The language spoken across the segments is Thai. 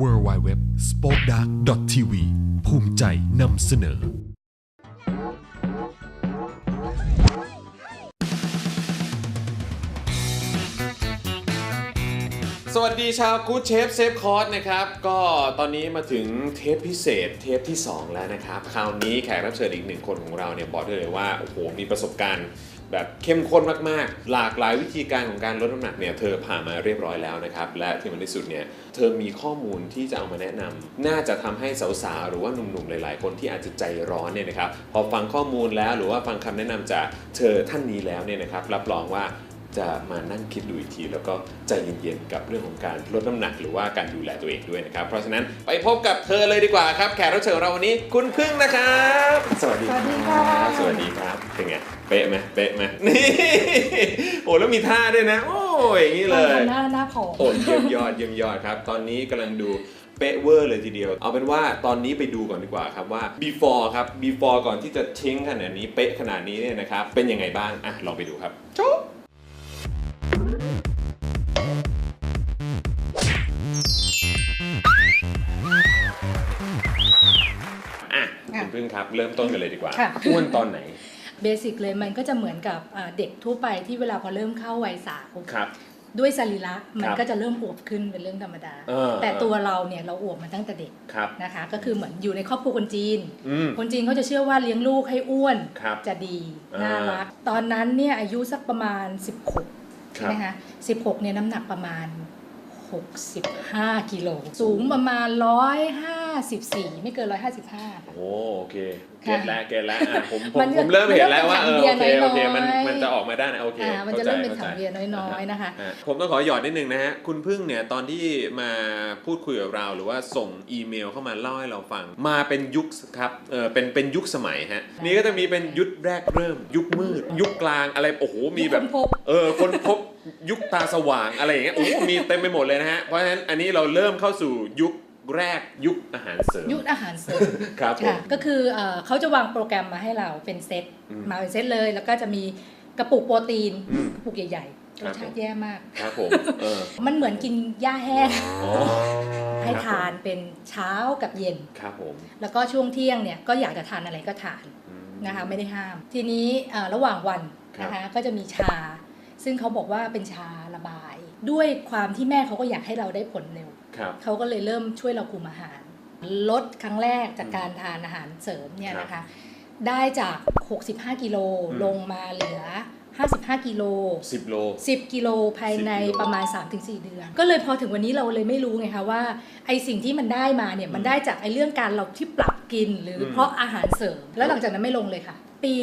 w w w s p o k e d a r k t v ภูมิใจนำเสนอ สวัสดีชาวกู๊ดเชฟเซฟคอร์สนะครับ ก็ตอนนี้มาถึงเทปพิเศษเทปที่ 2 แล้วนะครับ คราวนี้แขกรับเชิญอีกหนึ่งคนของเราเนี่ยบอกได้เลยว่า โอ้โห มีประสบการณ์ แบบเข้มข้นมากๆ หลากหลายวิธีการของการลดน้ำหนักเนี่ยเธอผ่านมาเรียบร้อยแล้วนะครับ และที่มันที่สุดเนี่ยเธอมีข้อมูลที่จะเอามาแนะนำน่าจะทำให้สาวๆหรือว่าหนุ่มๆหลาย ๆ คนที่อาจจะใจร้อนเนี่ยนะครับพอฟังข้อมูลแล้วหรือว่าฟังคำแนะนำจากเธอท่านนี้แล้วเนี่ยนะครับรับรองว่า จะมานั่งคิดดูอีกที แล้วก็ใจเย็นๆกับเรื่องของการลดน้ำหนักหรือว่าการดูแลตัวเองด้วยนะครับ เพราะฉะนั้นไปพบกับเธอเลยดีกว่าครับ แขกรับเชิญของเราวันนี้คุณพึ่งนะครับ สวัสดีครับสวัสดีค่ะสวัสดีครับเป็นไงเป๊ะไหมเป๊ะไหมนี่โอ้แล้วมีท่าด้วยนะ โอ้ยอย่างนี้เลยหน้าหน้าผอมโอ้เยี่ยมยอดเยี่ยมยอดครับ ตอนนี้กำลังดูเป๊ะเวอร์เลยทีเดียว เอาเป็นว่าตอนนี้ไปดูก่อนดีกว่าครับว่า before ครับ before ก่อนที่จะทิ้งขนาดนี้เป๊ะขนาดนี้เนี่ยนะครับ เป็นยังไงบ้าง อะ ลองไปดูครับจบ พึ่งครับ เริ่มต้นกันเลยดีกว่าค่ะอ้วนตอนไหน เบสิกเลยมันก็จะเหมือนกับอ่าเด็กทั่วไปที่เวลาพอเริ่มเข้าวัยสาวครับด้วยสรีระมันครับก็จะเริ่มอวบขึ้นเป็นเรื่องธรรมดาเออแต่ตัวเราเนี่ยเราอวบมาตั้งแต่เด็กครับนะคะ ก็คือเหมือนอยู่ในครอบครัวคนจีนอืมคนจีนเขาจะเชื่อว่าเลี้ยงลูกให้อ้วนครับจะดีอ่าน่ารักตอนนั้นเนี่ยอายุสักประมาณ 16คใช่รับไหมคะ16เนี่ยน้ำหนักประมาณ 65 กิโล สูงประมาณ 154 ไม่เกิน 155 โอ้โอเค เก็ค่ะตแล้วเก็ตแล้วอะผมผมมันผมเริ่มเห็นแล้วว่าเออมันโอเริ่เคมเป็นโอเคมันถังเบียร์น้อยๆมันจะออกมาได้นะโอเคอ่ามันจะข้าใจเริ่มเป็นข้าถังใจเบียร์น้อยๆนะคะอะผมต้องขอหยอดนิดนึงนะฮะคุณพึ่งเนี่ยตอนที่มาพูดคุยกับเรา หรือว่าส่งอีเมลเข้ามาเล่าให้เราฟัง มาเป็นยุคครับเออเป็นเป็นยุคสมัยฮะนี่ก็จะมีเป็นยุคแรกเริ่ม ยุคมืด ยุคกลางอะไรโอ้โหมีแบบยุคค้นพบเออคนพบยุคตาสว่างอะไรอย่างเงี้ยโอ้โหมีเต็มไปหมดเลยนะฮะเพราะฉะนั้นอันนี้เราเริ่มเข้าสู่ยุค แรกยุคอาหารเสริมยุคอาหารเสริมครับผมค่ะก็คือเอ่อเขาจะวางโปรแกรมมาให้เราเป็นเซตอืมมาเป็นเซตเลย แล้วก็จะมีกระปุกโปรตีนอืมกระปุกใหญ่ๆครรับสชาผมติแย่มากครับผมเออมันเหมือนกินหญ้าแห้งอ๋อให้ครับผมทานเป็นเช้ากับเย็นครับผมแล้วก็ช่วงเที่ยงเนี่ยก็อยากจะทานอะไรก็ทานอืมนะคะไม่ได้ห้าม ทีนี้เอ่อระหว่างวันนะคะก็จะมีชา ซึ่งเขาบอกว่าเป็นชาระบาย ด้วยความที่แม่เขาก็อยากให้เราได้ผลเร็วครับ เขาก็เลยเริ่มช่วยเราคุมอาหาร ลดครั้งแรกจากการทานอาหารเสริมเนี่ยนะคะ ได้จาก 65 กิโลอืมลงมาเหลือ 55 กิโลสิบโล 10 กิโลภายใน10กิโลประมาณ 3-4 เดือน ก็เลยพอถึงวันนี้เราเลยไม่รู้ไงคะว่าไอสิ่งที่มันได้มาเนี่ยมันได้จากไอเรื่องการเราที่ปรับกินหรืออมเพราะอาหารเสริม แล้วหลังจากนั้นไม่ลงเลยค่ะ ปี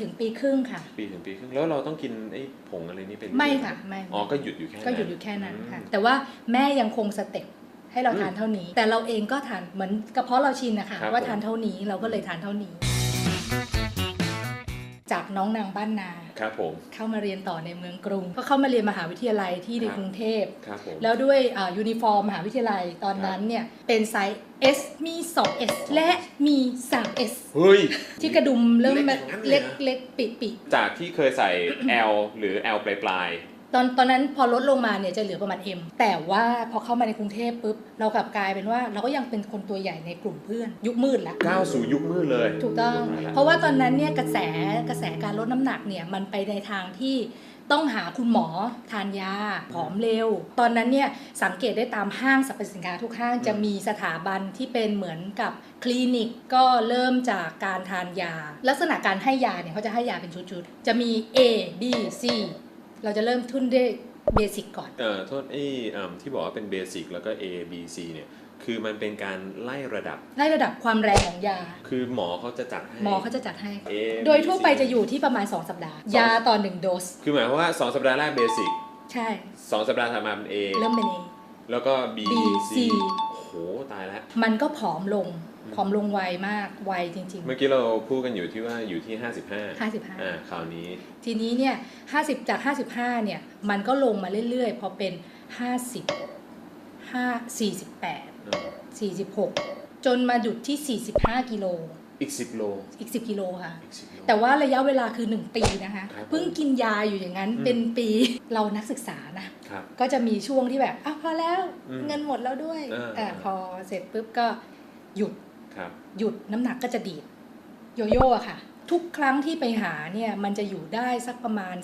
ถึงปีครึ่งค่ะ ปีถึงปีครึ่งแล้วเราต้องกินไอ้ผงอะไรนี่เป็นไม่ค่ะ ไม่อ๋อก็หยุดอยู่แค่นั้นก็หยุดอยู่แค่นั้นค่ะอืมแต่ว่าแม่ยังคงสเต็ปให้เราอืมทานเท่านี้ แต่เราเองก็ทานเหมือนกระเพาะเราชินนะคะครับว่าผมทานเท่านี้เราก็เลยทานเท่านี้ จากน้องนางบ้านนาครับผมเข้ามาเรียนต่อในเมืองกรุง ก็เข้ามาเรียนมหาวิทยาลัยที่ในครับกรุงเทพครับผมแล้วด้วยยูนิฟอร์มมหาวิทยาลัยตอนนั้นเนี่ยเป็นไซส์ S มี 2S และมี 3S เฮ้ย ที่กระดุมเริ่มเล็แบกบอย่างนั้นเลยเล็กเหรอเล็กปิปิจากที่เคยใส่ L หรือ L ปลายปลาย ตอนตอนนั้นพอลดลงมาเนี่ยจะเหลือประมาณ M แต่ว่าพอเข้ามาในกรุงเทพปุ๊บเรากลับกลายเป็นว่าเราก็ยังเป็นคนตัวใหญ่ในกลุ่มเพื่อนยุคมืดละๆก้าวสู่ยุคมืดเลย ถูกต้องมแล้วเพราะว่าตอนนั้นเนี่ยกระแสกระแสการลดน้ำหนักเนี่ยมันไปในทางที่ต้องหาคุณหมอทานยาผอมเร็ว ตอนนั้นเนี่ยสังเกตได้ตามห้างสรรพสินค้าทุกห้างจะมีสถาบันที่เป็นเหมือนกับคลินิกก็เริ่มจากการทานยา ลักษณะการให้ยาเนี่ยเขาจะให้ยาเป็นชุดๆ จะมี A B C เราจะเริ่มทุนด้วยเบสิกก่อน เอ่อโทษไอ้อ่าที่บอกว่าเป็นเบสิกแล้วก็ A B C เนี่ย คือมันเป็นการไล่ระดับไล่ระดับความแรงของยา คือหมอเขาจะจัดให้ หมอเขาจะจัดให้ A โดยทั่วไป B C จะอยู่ที่ประมาณ 2 สัปดาห์ ยาต่อ1โดส คือหมายความว่า 2 สัปดาห์แรกเบสิกใช่ 2 สัปดาห์ถัดมาเป็น A เริ่มเป็น A แล้วก็ B B C C โอ้โห ตายแล้ว มันก็ผอมลง ผอมลงไวมากไวจริงเมื่อกี้เราพูดกันอยู่ที่ว่าอยู่ที่ 55ๆอ่า55คราวนี้ ทีนี้เนี่ย50 จาก 55 เนี่ย มันก็ลงมาเรื่อย ๆ พอเป็น 50 5 48อ่า46 จนมาหยุดที่ 45 กิโลอีก 10 โล อีก 10 กิโลค่ะอีก10โลแต่ว่าระยะเวลาคือ 1 ปีนะคะครับเพิ่งกินยาอยู่อย่างนั้นอืมเป็นปีเรานักศึกษานะครับก็จะมีช่วงที่แบบอ้าวพอแล้วอืมเงินหมดแล้วด้วยเอออะพอเสร็จปุ๊บก็หยุดครับ หยุดน้ำหนักก็จะดีดโยโย่อะค่ะ ทุกครั้งที่ไปหาเนี่ยมันจะอยู่ได้สักประมาณ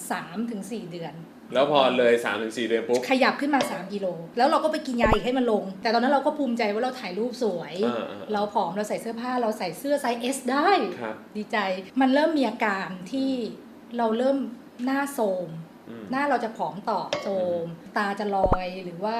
3-4 เดือน แล้วพอเลย3-4เดือนปุ๊บขยับขึ้นมา 3กิโลแล้วเราก็ไปกินยาอีกให้มันลง แต่ตอนนั้นเราก็ภูมิใจว่าเราถ่ายรูปสวยเออเออเราผอมเราใส่เสื้อผ้าเราใส่เสื้อไซส์ S ได้ครับดีใจมันเริ่มมีอาการที่เราเริ่มหน้าโทรมอืมหน้าเราจะผอมต่อโทรมตาจะลอยหรือว่า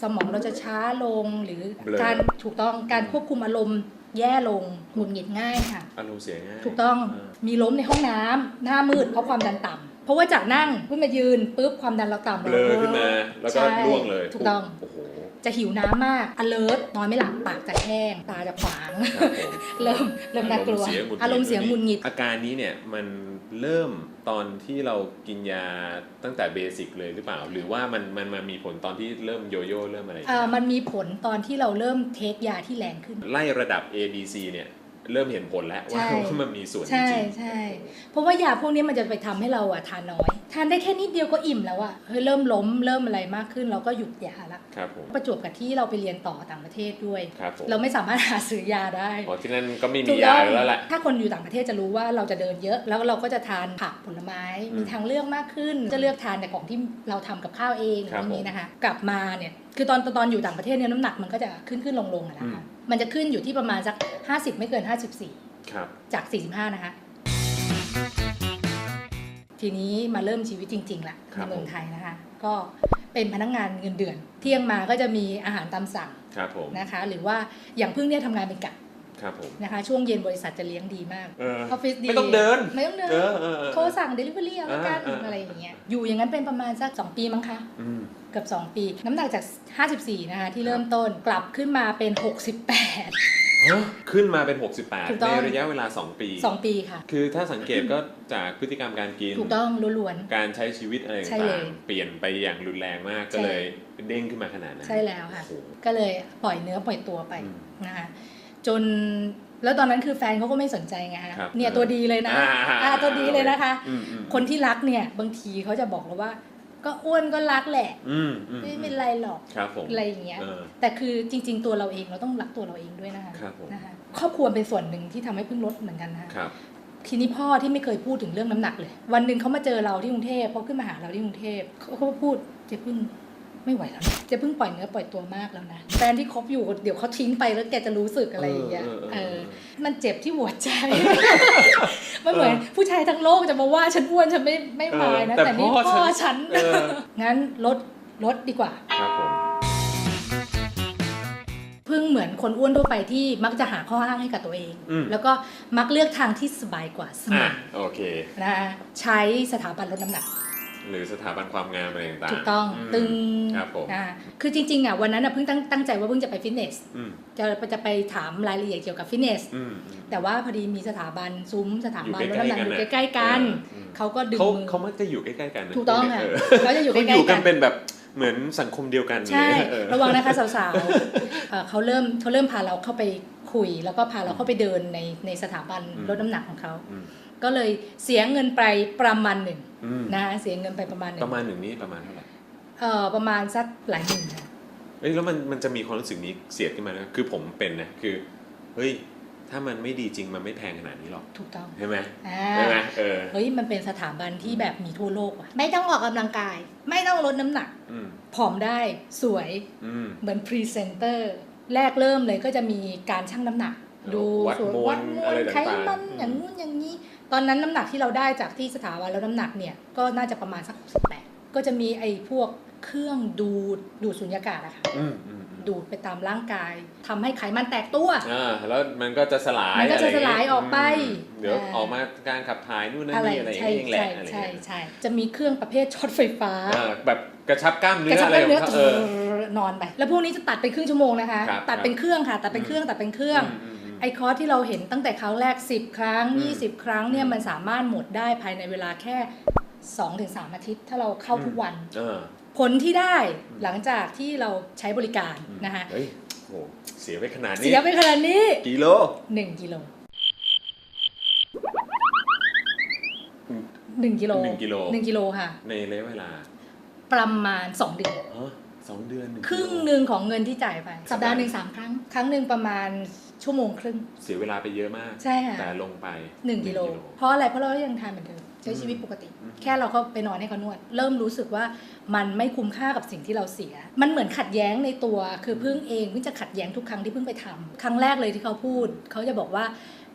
สมองเราจะช้าลงหรือเบลอการถูกต้องการควบคุมอารมณ์ แย่ลงหงุดหงิดง่ายค่ะ อารมณ์เสียง่ายถูกต้องเออมีล้มในห้องน้ำหน้ามืดเพราะความดันต่ำเพราะว่าจากนั่งขึ้นมายืนปุ๊บความดันเราต่ำเบลอขึ้นมาแล้วก็ใช่ร่วงเลยถูกต้องโอ้โห จะหิวน้ำมาก alert นอนไม่หลับปากจะแห้ง ตาจะขวาง ครับผม เริ่มเริ่มน่ากลัว อารมณ์เสียงหงุดหงิด อาการนี้เนี่ยมันเริ่มตอนที่เรากินยาตั้งแต่เบสิกเลยหรือเปล่า หรือว่ามันมันมามีผลตอนที่เริ่มโยโย่เริ่มอะไรอย่างเอ่เงี้อยมันมีผลตอนที่เราเริ่มเทคยาที่แรงขึ้น ไล่ระดับ A B C เนี่ย เริ่มเห็นผลแล้วว่าใช่ว่ามันมีส่วนจใช่ริงใช่เพราะว่ายาพวกนี้มันจะไปทำให้เราอะทานน้อย ทานได้แค่นิดเดียวก็อิ่มแล้วอะเฮ้ยเริ่มล้มเริ่มอะไรมากขึ้น เราก็หยุดยาละครับผมประจวบกับที่เราไปเรียนต่อต่างประเทศด้วยครับผมเราไม่สามารถหาซื้อยาได้อ๋อที่นั่นก็ไม่ถูมีกยาต้องอยู่แล้วแหละถ้าคนอยู่ต่างประเทศจะรู้ว่าเราจะเดินเยอะ แล้วเราก็จะทานผักผลไม้อืมมีทางเลือกมากขึ้น จะเลือกทานแต่ของที่เราทำกับข้าวเองครับอย่างนี้นะคะ กลับมาเนี่ยคือตอนตอนอยู่ต่างประเทศเนี่ยน้ำหนักมันก็จะขึ้นขึ้นลงลงอะนะคะ มันจะขึ้นอยู่ที่ประมาณสัก 50 ไม่เกิน 54 ครับ จาก 45 นะคะ ทีนี้มาเริ่มชีวิตจริงๆละครัในบเมืองไทยนะคะ ก็เป็นพนักงานเงินเดือน เที่ยงมาก็จะมีอาหารตามสั่งครับผมนะคะ หรือว่าอย่างพึ่งเนี่ยทำงานเป็นกะครับผมนะคะ ช่วงเย็นบริษัทจะเลี้ยงดีมากเออออฟฟิศดีไม่ต้องเดิน ไม่ต้องเดินเออเออเออโทรสั่งเดลิเวอรี่เอาละกันอ่าอ่าอะไรอย่างเงี้ยอยู่อย่างนั้นเป็นประมาณสัก 2 ปีมั้งคะอืม เกือบ 2 ปี น้ำหนักจาก 54 นะคะที่เริ่มต้นกลับขึ้นมาเป็น 68ฮะขึ้นมาเป็นถู68กต้ในองระยะเวลา 2 ปี 2 ปีค่ะ คือถ้าสังเกตก็จากพฤติกรรมการกิน ถูกต้องล้วนการใช้ชีวิตอะไรใช่เลต่ายงๆ เปลี่ยนไปอย่างรุนแรงมากก็ใช่เลยเด้งขึ้นมาขนาดนั้นๆใช่แล้วค่ะโอ้โหก็เลยปล่อยเนื้อปล่อยตัวไปอืมนะคะจนแล้วตอนนั้นคือแฟนเขาก็ไม่สนใจไงฮะครับเนี่ยตัวดีเลยนะอ่าอ่าตัวดีเลยนะคะอืมอืมคนที่รักเนี่ยบางทีเขาจะบอกเราว่า ก็อ้วนก็รักแหละอืมอืมไม่เป็นไรหรอกครับผมอะไรอย่างเงี้ยเออแต่คือจริง ๆ ตัวเราเองเราต้องรักตัวเราเองด้วยนะคะครับผมนะคะครอบครัวเป็นส่วนหนึ่งที่ทำให้เพิ่งลดเหมือนกันนะคะครับทีนี้พ่อที่ไม่เคยพูดถึงเรื่องน้ำหนักเลย วันหนึ่งเขามาเจอเราที่กรุงเทพเขาขึ้นมาหาเราที่กรุงเทพเขาก็พูดเจ๊พึ่ง ไม่ไหวแล้วนะเจ๊พึ่งปล่อยเนื้อปล่อยตัวมากแล้วนะแฟนที่คบอยู่เดี๋ยวเขาทิ้งไปแล้วแกจะรู้สึกอะไรอย่างเงี้ยเออเออเอเอออมันเจ็บที่หัวใจ มันเหมือนผู้ชายทั้งโลกจะมาว่าฉันอ้วนฉันไม่ไม่มายนะเออแต่นี่แต่พ่พ่ออฉัฉันนเอองั้นลดลดดีกว่าครับผมพึ่งเหมือนคนอ้วนทั่วไปที่มักจะหาข้ออ้างให้กับตัวเองอืมแล้วก็มักเลือกทางที่สบายกว่าเสมอะอโอเคนะคะใช้สถาบันลดน้ำหนัก หรือสถาบันความงามอะไรต่างๆถูกต้องมตึงครับผมอ่าคือจริงๆอะวันนั้นอะเพิ่งตั้งตั้งใจว่าเพิ่งจะไปฟิตเนสอืมจะจะไปถามรายละเอียดเกี่ยวกับฟิตเนสอืมอืมแต่ว่าพอดีมีสถาบันซุ้มสถาบันอยู่ลดใกล้ๆน้ำหนักอยู่กันน่ะใกล้ๆกันเออเขาก็ดึงเขามือเขามักจะอยู่ใกล้ๆกันนะถูกต้องค่ะเเขาจะอยู่ใกเขาอล้ยู่ๆกักันนเป็นแบบเหมือนสังคมเดียวกันใช่เลยเออระวังนะคะสาวๆเอ่อเขาเริ่มเขาเริ่มพาเราเข้าไปคุย แล้วก็พาเราเข้าไปเดินในในสถาบันอืมลดน้ำหนักของเขาอืมก็เลยเสียเงินไปประมาณหนึ่งอืม นะคะเสียเงินไปประมาณหนึ่ปงระมาณหนึ่งนี้ประมาณเท่าไหร่เอ่อประมาณสักหลายหมื่นค่ะเอ้ยแล้วมันมันจะมีความรู้สึกนี้เสียดขึ้นมานะคือผมเป็นนะคือเฮ้ยถ้ามันไม่ดีจริงมันไม่แพงขนาดนี้หรอกถูกต้องใช่ไหมอ่าใช่ไหมเออเฮ้ยมันเป็นสถาบันที่แบบมีทั่วโลกว่ะไม่ต้องออกกำลังกาย ไม่ต้องลดน้ำหนักอืมผอมได้สวยอืมเหมือนพรีเซนเตอร์แรกเริ่มเลยก็จะมีการชั่งน้ำหนัก ดูวัดส่วนมวลวัดมวอะไรลต่างๆไขมันอืมอย่างงู้นอย่างนี้ ตอนนั้นน้ำหนักที่เราได้จากที่สถาบันแล้วน้ำหนักเนี่ยก็น่าจะประมาณสัก18ก็จะมีไอ้พวกเครื่องดูดดูดสุญญากาศอะค่ะอืมอืมอืมดูดไปตามร่างกายทำให้ไขมันแตกตัวอ่าแล้วมันก็จะสลายมันก็จะอไรสลายออกไปมเดี๋ยวอ่าออกมาการขับถ่ายนู่นนั่นอะไรนี่อะไรใช่เองแหละใช่อะไรใช่เงี้ยใช่จะมีเครื่องประเภทช็อตไฟฟ้าอ่าแบบกระชับกล้ามกเนื้ระอชับอะไรกล้ามเนื้อของตเขาเออนอนไปแล้วพวกนี้จะตัดเป็นครึ่งชั่วโมงนะคะครับตัดเป็นเครื่องค่ะ ตัดเป็นเครื่องตัดเป็นเครื่องมมม ไอ้คอร์สที่เราเห็นตั้งแต่ครั้งแรก 10 ครั้ง 20 ครั้งเนี่ยมันสามารถหมดได้ภายในเวลาแค่ 2-3 อาทิตย์ ถ้าเราเข้าทุกวัน ผลที่ได้หลังจากที่เราใช้บริการนะคะเสียไปขนาดนี้ เสียไปขนาดนี้กิโลหนึ่งกิโลหนึ่งกิโลหนึ่งกิโลหนึ่งกิโลค่ะ ในระยะเวลา ประมาณสองเดือนสองเดือน ครึ่งหนึ่งของเงินที่จ่ายไป สัปดาห์หนึ่งสามครั้ง ครั้งหนึ่งประมาณ ชั่วโมงครึ่ง เสียเวลาไปเยอะมากใช่ค่ะแต่ลงไปหนึ่งกิโลเพราะอะไรเพราะเรายังทานเหมือนเดิมใช้ชีวิตปกติอืมแค่เราก็ไปนอนให้เขานวด เริ่มรู้สึกว่ามันไม่คุ้มค่ากับสิ่งที่เราเสีย มันเหมือนขัดแย้งในตัว คือพึ่งเองพึ่งจะขัดแย้งทุกครั้งที่พึ่งไปทำครั้งแรกเลยที่เขาพูด เขาจะบอกว่า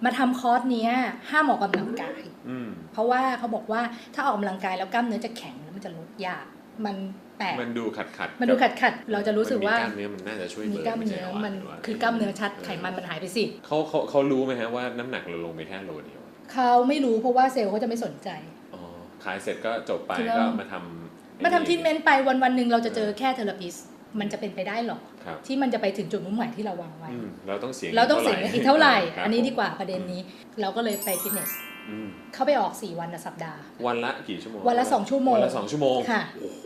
มาทำคอร์สเนี้ยห้ามออกกำลังกายอืมเพราะว่าเขาบอกว่าถ้าออกกำลังกายแล้วกล้ามเนื้อจะแข็งแล้วมันจะลดยากมัน แปลกมันดูขัดขัดมันดูขัดขัดๆเราจะรู้สึกว่ากล้ามเนื้อมันน่าจะช่วยมีเบิร์กล้ามไใช่เนื้อหรมันหรืว่าคือกล้ามเนื้อชัดไขมันมันหายไปสิเขาเขาเขารู้ไหมฮะว่าน้ำหนักเราลงไปแค่โลเดียวเขาไม่รู้เพราะว่าเซลล์เขาจะไม่สนใจอ๋อขายเสร็จก็จบไปคือเราก็มาทำมาทำทรีทเมนต์ไปวันวันๆหนึ่งเราจะเจอแค่เทอราปิสมันจะเป็นไปได้หรอครับที่มันจะไปถึงจุดมุ่งหมายที่เราวางไว้อืมเราต้องเสียเราต้องเสียเงินอีกเท่าไหร่คบอันนี้ดีกว่าผมประเด็นนี้ เราก็เลยไปฟิตเนสอืม เข้าไปออก 4 วันต่อสัปดาห์ วันละกี่ชั่วโมง วันละสองชั่วโมง วันละสองชั่วโมง ค่ะ โอ้โห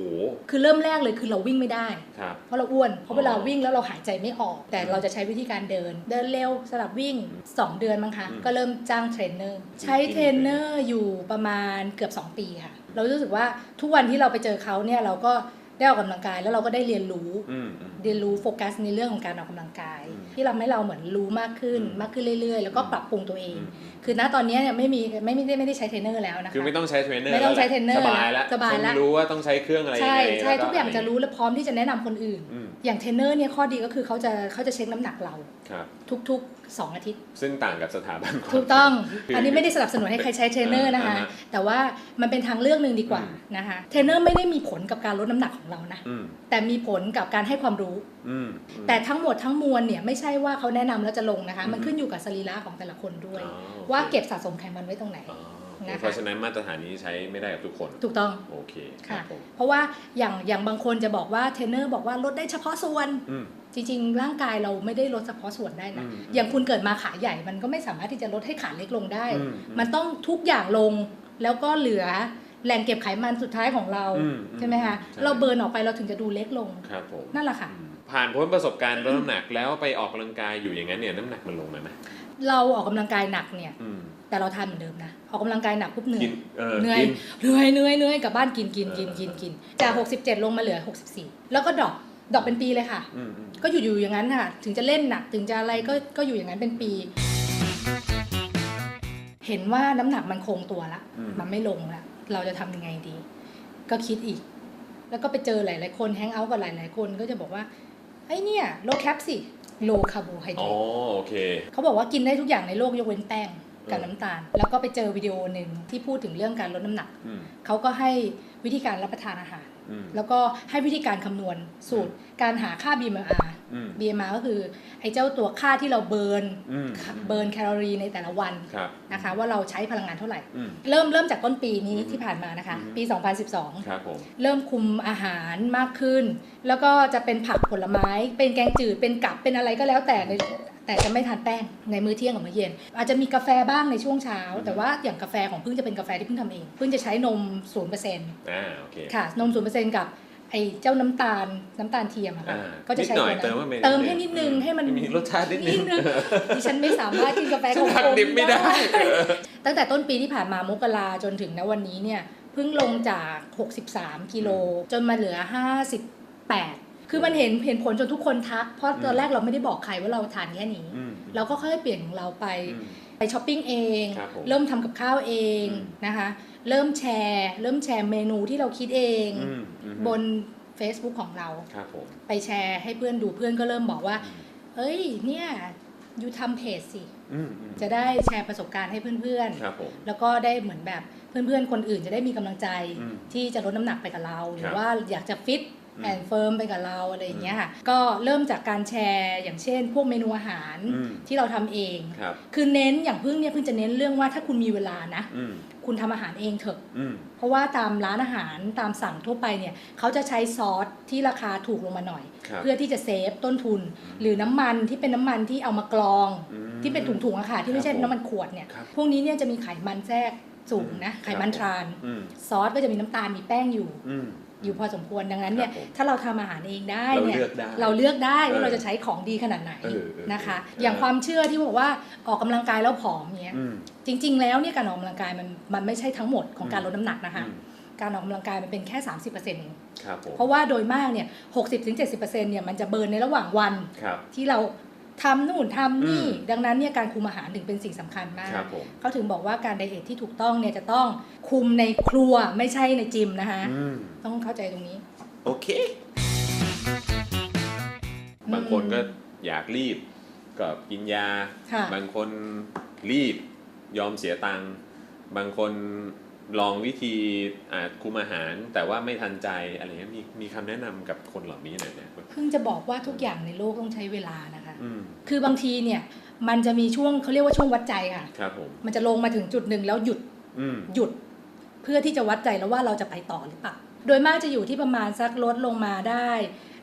คือเริ่มแรกเลยคือเราวิ่งไม่ได้ครับเพราะเราอ้วน เพราะเวลาอ๋อวิ่งแล้วเราหายใจไม่ออก แต่เราจะใช้วิธีการเดิน เดินเร็วสลับวิ่ง 2 เดือนมั้งคะอืมก็เริ่มจ้างเทรนเนอร์ ใช้เทรนเนอร์อยู่ประมาณเกือบ 2 ปีค่ะ เรารู้สึกว่าทุกวันที่เราไปเจอเขาเนี่ยเราก็ได้ออกกำลังกายแล้วเราก็ได้เรียนรู้อืมอืมเรียนรู้โฟกัสในเรื่องของการออกกำลังกายอืมที่ทำให้เราเหมือนรู้มากขึ้นอืมมากขึ้นเรื่อยๆ แล้วก็ปรับปรุงตัวเองอืมคือณตอนนี้เนี่ยไม่มีไม่ไม่ได้ไม่ได้ใช้เทรนเนอร์แล้วนะคะคือไม่ต้องใช้เทรนเนอร์ไม่ต้องใช้แล้วแหละเทรนเนอร์สบายแล้วสบายแล้วคนรู้ว่าต้องใช้เครื่องอะไรใช่ยังไงใช่แล้วทุกอย่างจะรู้และพร้อมที่จะแนะนำคนอื่นอืมอย่างเทรนเนอร์เนี่ยข้อดีก็คือเขาจะเขาจะเช็คน้ำหนักเราครับทุกๆ 2 อาทิตย์ ซึ่งต่างกับสถาบันความถูกต้องคืออัอันนี้ไม่ได้สนับสนุนให้ใครใช้เทรนเนอร์นะคะอ่าฮะแต่ว่ามันเป็นทางเลือกหนึ่งดีกว่าอืมนะคะเทรนเนอร์ไม่ได้มีผลกับการลดน้ำหนักของเรานะอืมแต่มีผลกับการให้ความรู้อืมแต่ทั้งหมดทั้งมวลเนี่ยไม่ใช่ว่าเขาแนะนำแล้วจะลงนะคะอืมมันขึ้นอยู่กับสรีระของแต่ละคนด้วยอ๋อโอคว่าเก็บสะสมไขมันไว้ตรงไหนอ๋อนะคะเพราะฉะนั้นมาตรฐานนี้ใช้ไม่ได้กับทุกคน ถูกต้องโอเคครัค่ะบผมเพราะว่าอย่างอย่างบางคนจะบอกว่าเทรนเนอร์บอกว่าลดได้เฉพาะส่วนอืมจริงๆ ร่างกายเราไม่ได้ลดเฉพาะส่วนได้นะอืมอย่างคุณเกิดมาขาใหญ่มันก็ไม่สามารถที่จะลดให้ขาเล็กลงได้อืมมันต้องทุกอย่างลงแล้วก็เหลือ แหล่งเก็บไขมันสุดท้ายของเราอืมใช่ไหมคะใช่เราเบิร์นออกไปเราถึงจะดูเล็กลงครับผมนั่นแหละค่ะอืมผ่านพ้นประสบการณ์ลดน้ำหนักแล้วไปออกกำลังกายอยู่อย่างนั้นเนี่ยน้ำหนักมันลงไหมไหมเราออกกำลังกายหนักเนี่ยอืมแต่เราทานเหมือนเดิมนะออกกำลังกายหนักปุ๊บเหนื่อกิยนเออเหนื่อยกินเหนื่อยเหนื่อยเหนื่อยกลับบ้านกินกินกินเออกินกินจาก67 ลงมาเหลือ 64 แล้วก็ดรอปดรอปเป็นปีเลยค่ะอืมอืมก็อยู่อยู่อย่างนั้นค่ะ ถึงจะเล่นหนักถึงจะอะไรก็ก็อยู่อย่างนั้นเป็นปี เห็นว่าน้ำหนักมันคงตัวละอืมมันไม่ลงละ เราจะทำยังไงดี ก็คิดอีก แล้วก็ไปเจอหลาย ๆ คนแฮงเอาท์กับหลาย ๆ คนก็จะบอกว่าไอ้เนี่ยโลแคปสิโลคาร์โบไฮเดรอ๋อตโอเคเขาบอกว่ากินได้ทุกอย่างในโลกยกเว้นแป้งกับเออน้ำตาล แล้วก็ไปเจอวิดีโอหนึ่งที่พูดถึงเรื่องการลดน้ำหนักอืมเขาก็ให้วิธีการรับประทานอาหารอืม แล้วก็ให้วิธีการคำนวณสูตรการหาค่า BMR อืม BMR ก็คือไอ้เจ้าตัวค่าที่เราเบิร์นอืมเบิร์นแคลอรี่ในแต่ละวันครับนะคะว่าเราใช้พลังงานเท่าไหร่อืมเริ่มเริ่มจากต้นปีนี้อืมที่ผ่านมานะคะอืมปี 2012ครับผมเริ่มคุมอาหารมากขึ้น แล้วก็จะเป็นผักผลไม้ เป็นแกงจืดเป็นกับเป็นอะไรก็แล้วแต่ใน แต่จะไม่ทานแป้งในมื้อเที่ยงกับมื้อเย็น อาจจะมีกาแฟบ้างในช่วงเช้า แต่ว่าอย่างกาแฟของพึ่งจะเป็นกาแฟที่พึ่งทำเองพึ่งจะใช้นม0%อ่าโอเคค่ะ นม0%กับไอ้เจ้าน้ำตาลน้ำตาลเทียมอะค่ะอ่าก็จะใช้นิดหน่อยตัวนั้นเติมว่าเป็นเติมให้นิดนึงให้มันมีรสชาตินิดนึงดิฉันไม่สามารถกินกาแฟฉันขหักดิบไม่ได้ ตั้งแต่ต้นปีที่ผ่านมามกราจนถึงณวันนี้เนี่ยเพิ่งลงจาก 63 กิโลจนมาเหลือ 58 คือมันเห็นเห็นผลจนทุกคนทัก เพราะตอนแรกเราไม่ได้บอกใครว่าเราทานแค่นี้อืมเราก็ค่อยๆเปลี่ยนของเราไปอืมไปช้อปปิ้งเองครับผมเริ่มทำกับข้าวเองอืมนะคะ เริ่มแชร์ เริ่มแชร์เมนูที่เราคิดเองอืมอืมบน Facebook ของเราครับผมไปแชร์ให้เพื่อนดูเพื่อนก็เริ่มบอกว่า เฮ้ย เนี่ยยูทำเพจสิอืมอืมจะได้แชร์ประสบการณ์ให้เพื่อนครับผมๆแล้วก็ได้เหมือนแบบเพื่อนๆ คนอื่นจะได้มีกำลังใจอืมที่จะลดน้ำหนักไปกับเรา หรือว่าอยากจะฟิตอืม แอนเฟิร์มไปกับเราอะไรอย่างเงี้ยค่ะก็เริ่มจากการแชร์อย่างเช่น พวกเมนูอาหารอืมที่เราทำเองครับคือเน้นอย่างพึ่งเนี่ยพึ่งจะเน้นเรื่องว่าถ้าคุณมีเวลานะอืมคุณทำอาหารเองเถอะอืมเพราะว่าตามร้านอาหารตามสั่งทั่วไปเนี่ยเขาจะใช้ซอสที่ราคาถูกลงมาหน่อยครับเพื่อที่จะเซฟต้นทุน หรือน้ำมันที่เป็นน้ำมันที่เอามากรองอืมที่เป็นถุงๆอะค่ะที่ไม่ใช่ครับผมน้ำมันขวดเนี่ยครับพวกนี้เนี่ยจะมีไขมันแทรกสูงนะไขมันทรานอืมซอสก็จะมีน้ำตาลมีแป้งอยู่ อืมอยู่พอสมควรดังนั้นเนี่ยครับผมถ้าเราทำอาหารเองได้เราเนี่ยเลือกได้เราเลือกได้เออว่าเราจะใช้ของดีขนาดไหนเออเออนะคะเออออย่างความเชื่อที่บอกว่าออกกำลังกายแล้วผอมเนี้ยอืมจริง ๆ แล้วเนี่ยการออกกำลังกายมันมันไม่ใช่ทั้งหมดของการอืมลดน้ำหนักนะคะอืมการออกกำลังกายมันเป็นแค่ 30%เองครับผมเพราะว่าโดยมากเนี่ย60-70%เนี่ยมันจะเบิร์นในระหว่างวันครับที่เรา ทำนู่นทำนี่อืมดังนั้นเนี่ยการคุมอาหารถึงเป็นสิ่งสำคัญมากครับผมเขาถึงบอกว่าการไดเอทที่ถูกต้องเนี่ยจะต้องคุมในครัวไม่ใช่ในจิมนะคะอืมต้องเข้าใจตรงนี้ โอเค บางคนก็อยากรีบก็กินยาค่ะบางคนรีบยอมเสียตังค์ บางคน ลองวิธีอาจคุมอาหาร แต่ว่าไม่ทันใจอะไรเงี้ยมีมีคำแนะนำกับคนเหล่านี้หน่อยเนี่ยเพิ่งจะบอกว่าทุกอย่างในโลกต้องใช้เวลานะคะ อืมคือบางทีเนี่ยมันจะมีช่วงเขาเรียกว่าช่วงวัดใจค่ะ ครับผม มันจะลงมาถึงจุดหนึ่งแล้วหยุดอืมหยุด เพื่อที่จะวัดใจแล้วว่าเราจะไปต่อหรือเปล่า โดยมากจะอยู่ที่ประมาณสักลดลงมาได้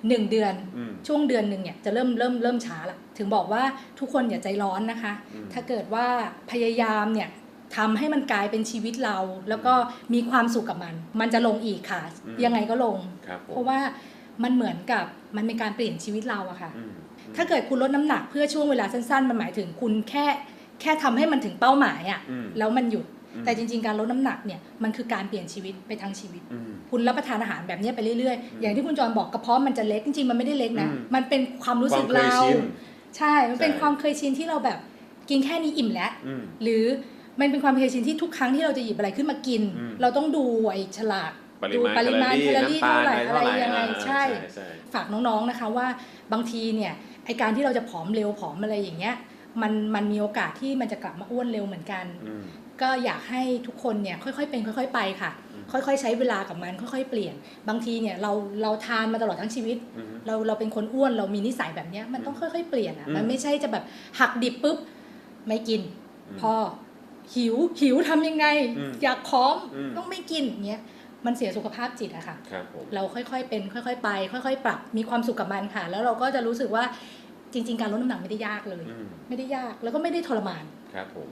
หนึ่งเดือน อืม ช่วงเดือนหนึ่งเนี่ยจะเริ่มเริ่มเริ่มช้าละถึงบอกว่าทุกคนอย่าใจร้อนนะคะ อืม ถ้าเกิดว่าพยายามเนี่ย ทำให้มันกลายเป็นชีวิตเรา แล้วก็มีความสุขกับมัน มันจะลงอีกค่ะอืมยังไงก็ลงครับผมเพราะว่ามันเหมือนกับมันเป็นการเปลี่ยนชีวิตเราอะค่ะอืมถ้าเกิดคุณลดน้ำหนักเพื่อช่วงเวลาสั้นๆ มันหมายถึงคุณแค่แค่ทำให้มันถึงเป้าหมายอะอืมแล้วมันหยุดอืมแต่จริง ๆ การลดน้ำหนักเนี่ยมันคือการเปลี่ยนชีวิตไปทั้งชีวิตอืมคุณรับประทานอาหารแบบเนี้ยไปเรื่อยอืมๆอย่างที่คุณจรบอกกระเพาะมันจะเล็กจริงๆมันไม่ได้เล็กนะอืมมันเป็นความรู้สึกความเคยเราชินใช่ มันเป็นใช่ความเคยชินที่เราแบบกินแค่นี้อิ่มแล้วอืมหรือ มันเป็นความเคยชินที่ทุกครั้งที่เราจะหยิบอะไรขึ้นมากิน อืม เราต้องดูไอ้ฉลาก ปริดูมาณปริมาณแคแคลลออรี่รี่เท่าไหร่น้ำอะตาลไรยังไงอ่าใช่ ใช่ ฝากน้องๆนะคะว่าบางทีเนี่ยไอการที่เราจะผอมเร็วผอมอะไรอย่างเงี้ยมันมันมีโอกาสที่มันจะกลับมาอ้วนเร็วเหมือนกัน อืม ก็อยากให้ทุกคนเนี่ยค่อยๆเป็นค่อย ๆ ไปค่ะ อืม ค่อยๆ ใช้เวลากับมันค่อย ๆ เปลี่ยน บางทีเนี่ยเราเราทานมาตลอดทั้งชีวิต อืม เราเราเป็นคนอ้วนเรามีนิสัยแบบเนี้ยมันต้องค่อย ๆ เปลี่ยนอะอืมมันไม่ใช่จะแบบหักดิบปุ๊บไม่กิน อืม พอ หิวหิวทำยังไงอืมอยากพร้อมอืมต้องไม่กินเงี้ยมันเสียสุขภาพจิตอะค่ะครับผมเราค่อยๆเป็น ค่อยๆไป ค่อยๆ ปรับมีความสุขกับมันค่ะ แล้วเราก็จะรู้สึกว่าจริง ๆ การลดน้ำหนักไม่ได้ยากเลยอืมไม่ได้ยากแล้วก็ไม่ได้ทรมานครับผม